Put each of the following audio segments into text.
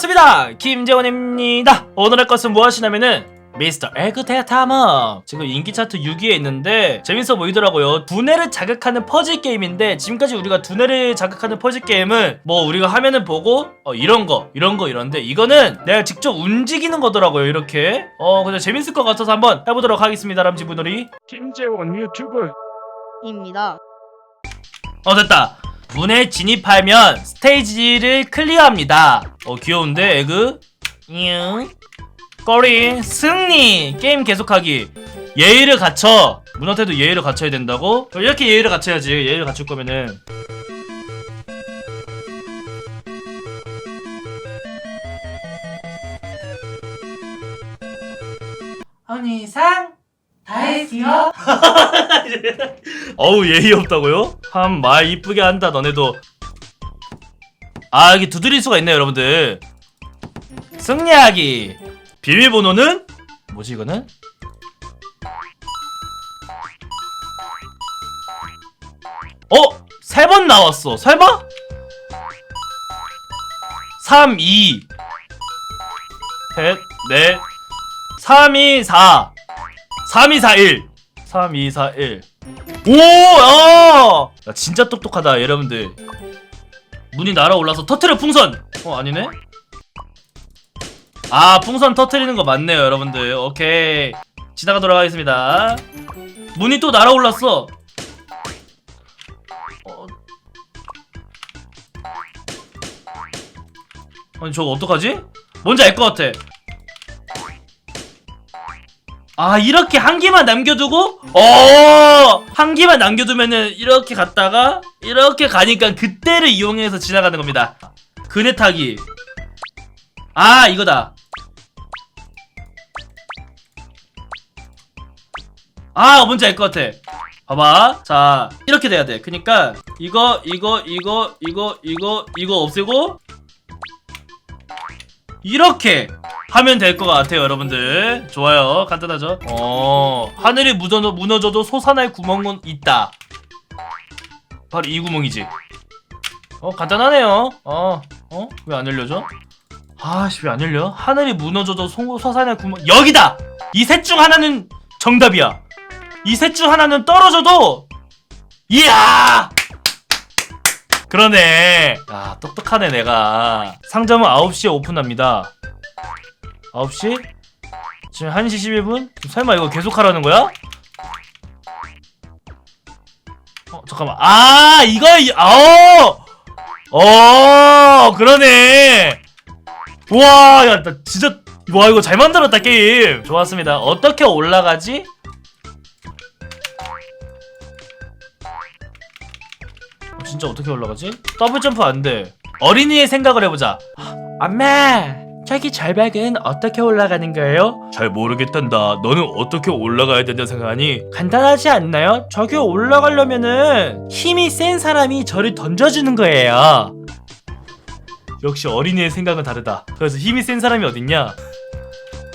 반갑습니다. 김재원입니다. 오늘 할 것은 무엇이냐면은 미스터 에그 대탐험 지금 인기 차트 6위에 있는데 재밌어 보이더라고요. 두뇌를 자극하는 퍼즐 게임인데 지금까지 우리가 두뇌를 자극하는 퍼즐 게임은 뭐 우리가 화면을 보고 어 이런 거 이런 거 이런데 이거는 내가 직접 움직이는 거더라고요 이렇게. 어 근데 재밌을 것 같아서 한번 해보도록 하겠습니다 람지분들이. 김재원 유튜브. 입니다. 어 됐다 문에 진입하면 스테이지를 클리어합니다. 어 귀여운데 에그? 잉 꼬리. 승리! 게임 계속하기. 예의를 갖춰. 문한테도 예의를 갖춰야 된다고? 어, 이렇게 예의를 갖춰야지. 예의를 갖출 거면은. 언니상 다 했어요? 어우 예의 없다고요? 참 말 이쁘게 한다 너네도 아 여기 두드릴 수가 있네요 여러분들 승리하기 비밀번호는 뭐지 이거는? 어? 세 번 나왔어 설마? 3 2 셋, 넷 3 2 4 3 2 4 1 3 2 4 1 오! 야! 야 진짜 똑똑하다 여러분들 문이 날아올라서 터트려 풍선! 어 아니네? 아 풍선 터트리는 거 맞네요 여러분들 오케이 지나가도록 하겠습니다 문이 또 날아올랐어 어... 아니 저거 어떡하지? 뭔지 알 것 같아 아 이렇게 한 개만 남겨두고? 어한 개만 남겨두면은 이렇게 갔다가 이렇게 가니까 그때를 이용해서 지나가는 겁니다. 그네 타기. 아 이거다. 아 뭔지 알 것 같아. 봐봐. 자 이렇게 돼야 돼. 그니까 이거 이거 이거 이거 이거 이거 없애고 이렇게 하면 될 것 같아요 여러분들. 좋아요. 간단하죠? 어 하늘이 무너져, 무너져도 솟아날 구멍은 있다. 바로 이 구멍이지. 어 간단하네요. 어 어? 왜 안 열려져? 아씨 왜 안 열려? 하늘이 무너져도 소, 솟아날 구멍 여기다! 이 셋 중 하나는 정답이야. 이 셋 중 하나는 떨어져도 이야 그러네 야 똑똑하네 내가 상점은 9시에 오픈합니다 9시? 지금 1시 11분? 설마 이거 계속 하라는 거야? 어 잠깐만 아 이거 이- 어! 어 그러네 우와 야 나 진짜 와 이거 잘 만들었다 게임 좋았습니다 어떻게 올라가지? 진짜 어떻게 올라가지? 더블 점프 안 돼. 어린이의 생각을 해보자. 엄마, 저기 절벽은 어떻게 올라가는 거예요? 잘 모르겠단다. 너는 어떻게 올라가야 된다 생각하니? 간단하지 않나요? 저기 올라가려면은 힘이 센 사람이 저를 던져주는 거예요. 역시 어린이의 생각은 다르다. 그래서 힘이 센 사람이 어딨냐?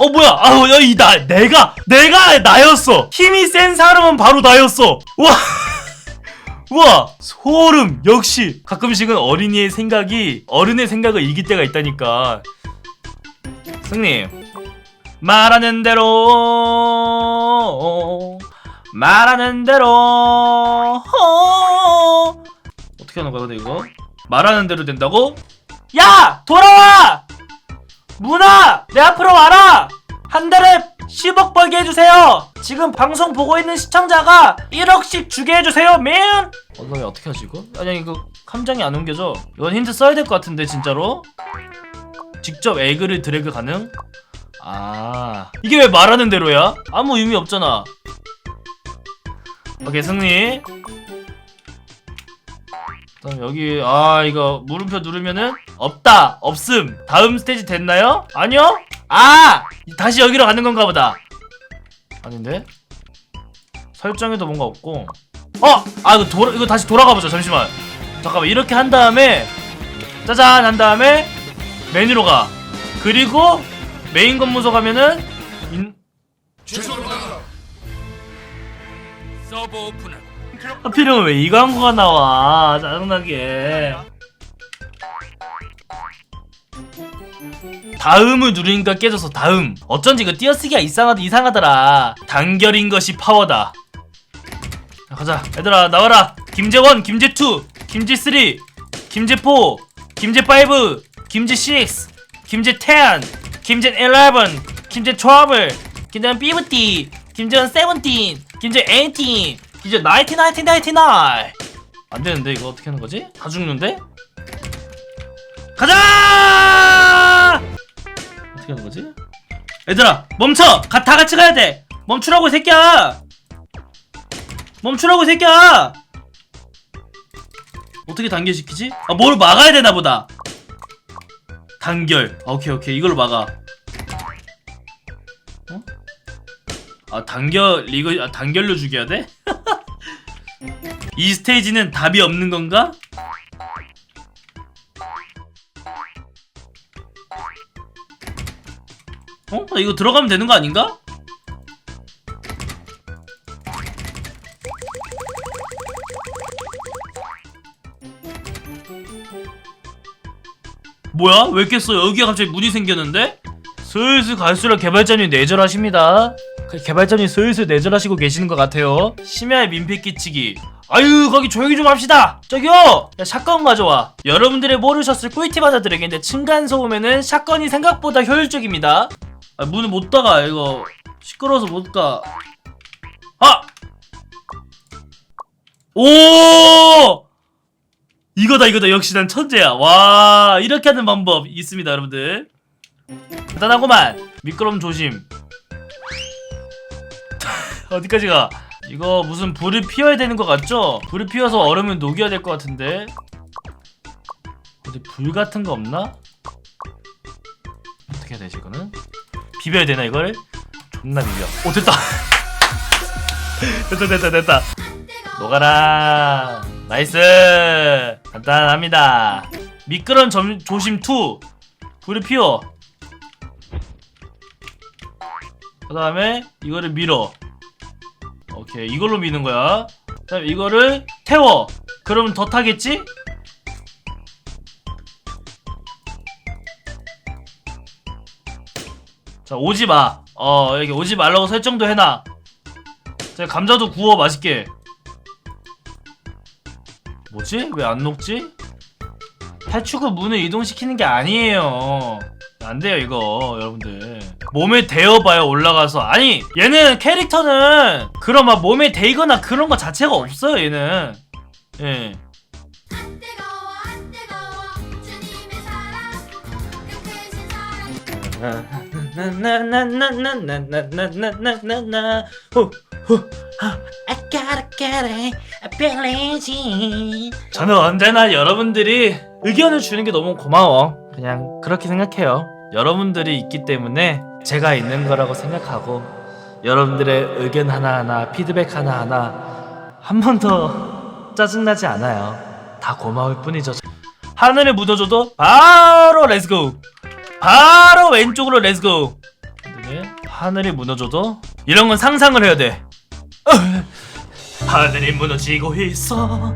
어 뭐야? 아우 여기 나 내가 내가 나였어. 힘이 센 사람은 바로 나였어. 와. 우와 소름. 역시 가끔씩은 어린이의 생각이 어른의 생각을 이길 때가 있다니까. 승님 말하는 대로 말하는 대로 어. 어떻게 하는 거야 근데 이거? 말하는 대로 된다고? 야 돌아와! 문아 내 앞으로 와라! 한 달에 10억 벌게 해주세요 지금 방송 보고 있는 시청자가 1억씩 주게 해주세요 맨 어, 너 어떻게 하지 이거? 아니 이거 함정이 안 옮겨져 이건 힌트 써야 될 것 같은데 진짜로? 직접 에그를 드래그 가능? 아 이게 왜 말하는 대로야? 아무 의미 없잖아 오케이 승리 그다음 여기 아 이거 물음표 누르면은 없다 없음 다음 스테이지 됐나요? 아니요? 아! 다시 여기로 가는 건가 보다. 아닌데? 설정에도 뭔가 없고. 어! 아 이거 돌아 이거 다시 돌아가 보자 잠시만. 잠깐만 이렇게 한 다음에 짜잔 한 다음에 메뉴로 가. 그리고 메인 검문소 가면은 인... 서버 오픈하고. 하필이면 왜 이 광고가 나와? 짜증나게 다음을 누르니까 깨져서 다음 어쩐지 이거 띄어쓰기가 이상하다 이상하더라 단결인 것이 파워다 자, 가자 얘들아 나와라 김재원 김재2 김재3 김재4 김재5 김재6 김재10 김재11 김재12 김재 삐부띠 김재 세븐틴 김재 에이틴 김재 나이티 나이티 나이티 나이 안되는데 이거 어떻게 하는 거지? 다 죽는데? 가자! 어떻게 하는 거지? 얘들아 멈춰! 가, 다 같이 가야 돼! 멈추라고 이 새끼야! 멈추라고 이 새끼야! 어떻게 단결시키지? 아 뭘 막아야 되나 보다 단결 아, 오케이 오케이 이걸로 막아 어? 아 단결 이거 아, 단결로 죽여야 돼? 이 스테이지는 답이 없는 건가? 어? 나 이거 들어가면 되는 거 아닌가? 뭐야? 왜 깼어? 여기가 갑자기 문이 생겼는데? 슬슬 갈수록 개발자님 내절하십니다. 그 개발자님 슬슬 내절하시고 계시는 것 같아요. 심야의 민폐 끼치기. 아유 거기 조용히 좀 합시다. 저기요, 야, 샷건 가져와. 여러분들이 모르셨을 꿀팁 하나 드리겠는데 층간 소음에는 샷건이 생각보다 효율적입니다. 아, 문을 못 닫아 이거 시끄러워서 못 가. 아! 오! 이거다 이거다 역시 난 천재야. 와 이렇게 하는 방법 있습니다 여러분들. 간단하구만. 미끄럼 조심. 어디까지 가? 이거 무슨 불을 피워야 되는 것 같죠? 불을 피워서 얼음을 녹여야 될 것 같은데. 어디 불 같은 거 없나? 어떻게 해야 되지 이거는? 비벼야 되나 이걸? 존나 비벼. 오 됐다. 됐다 됐다 됐다. 녹아라. 나이스. 간단합니다. 미끄럼 점, 조심 2. 불을 피워. 그 다음에 이거를 밀어. 오케이 이걸로 미는 거야. 그다음 이거를 태워. 그러면 더 타겠지? 자 오지 마. 어 여기 오지 말라고 설정도 해놔. 자 감자도 구워 맛있게. 뭐지? 왜 안 녹지? 탈출구 문을 이동시키는 게 아니에요. 안 돼요 이거 여러분들. 몸에 대어봐요 올라가서. 아니 얘는 캐릭터는 그런 막 몸에 대거나 그런 거 자체가 없어요 얘는. 예. 안 뜨거워 안 뜨거워 주님의 사랑 그 크신 사랑 나나나나나나나나나나나 I gotta get it, I believe it. 저는 언제나 여러분들이 의견을 주는 게 너무 고마워. 그냥 그렇게 생각해요. 여러분들이 있기 때문에 제가 있는 거라고 생각하고 여러분들의 의견 하나하나, 피드백 하나하나 한 번도 짜증나지 않아요. 다 고마울 뿐이죠. 하늘에 묻어줘도 바로 렛츠고. 바로 왼쪽으로 렛츠고. 네, 하늘이 무너져도 이런 건 상상을 해야 돼. 어, 하늘이 무너지고 있어.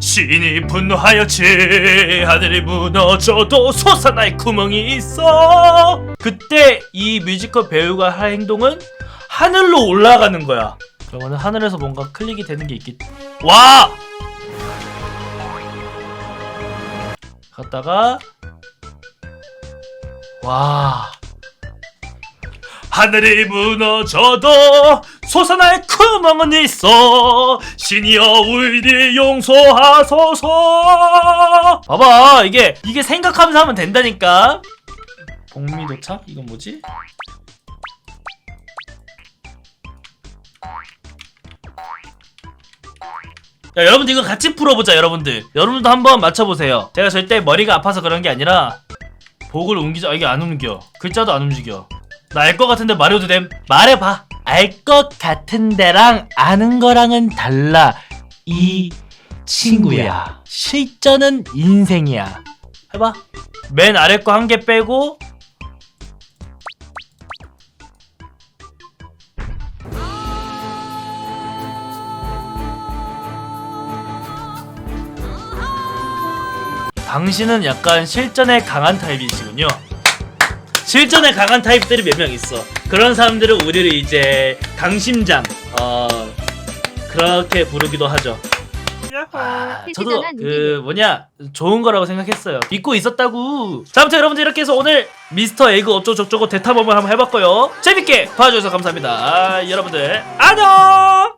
신이 분노하였지. 하늘이 무너져도 솟아날 구멍이 있어. 그때 이 뮤지컬 배우가 할 행동은 하늘로 올라가는 거야. 그러면 하늘에서 뭔가 클릭이 되는 게 있겠 와! 갔다가 와. 하늘이 무너져도 솟아날 구멍은 있어. 신이여 우리 용서하소서. 봐봐 이게 이게 생각하면서 하면 된다니까. 복미 도착? 이건 뭐지? 야 여러분들 이거 같이 풀어보자 여러분들. 여러분도 한번 맞춰보세요. 제가 절대 머리가 아파서 그런 게 아니라 복을 옮기자. 아, 이게 안 움직여. 글자도 안 움직여. 나 알 것 같은데 말해도 됨? 말해봐. 알 것 같은데랑 아는 거랑은 달라. 이 친구야. 실전은 인생이야. 해봐. 맨 아래 거 한 개 빼고 당신은 약간 실전에 강한 타입이시군요 실전에 강한 타입들이 몇 명 있어. 그런 사람들은 우리를 이제 강심장 어 그렇게 부르기도 하죠. 아, 저도 그 뭐냐 좋은 거라고 생각했어요. 믿고 있었다고. 자, 아무튼 여러분들 이렇게 해서 오늘 미스터 에그 어쩌고저쩌고 대타범을 한번 해봤고요. 재밌게 봐주셔서 감사합니다. 아, 여러분들 안녕.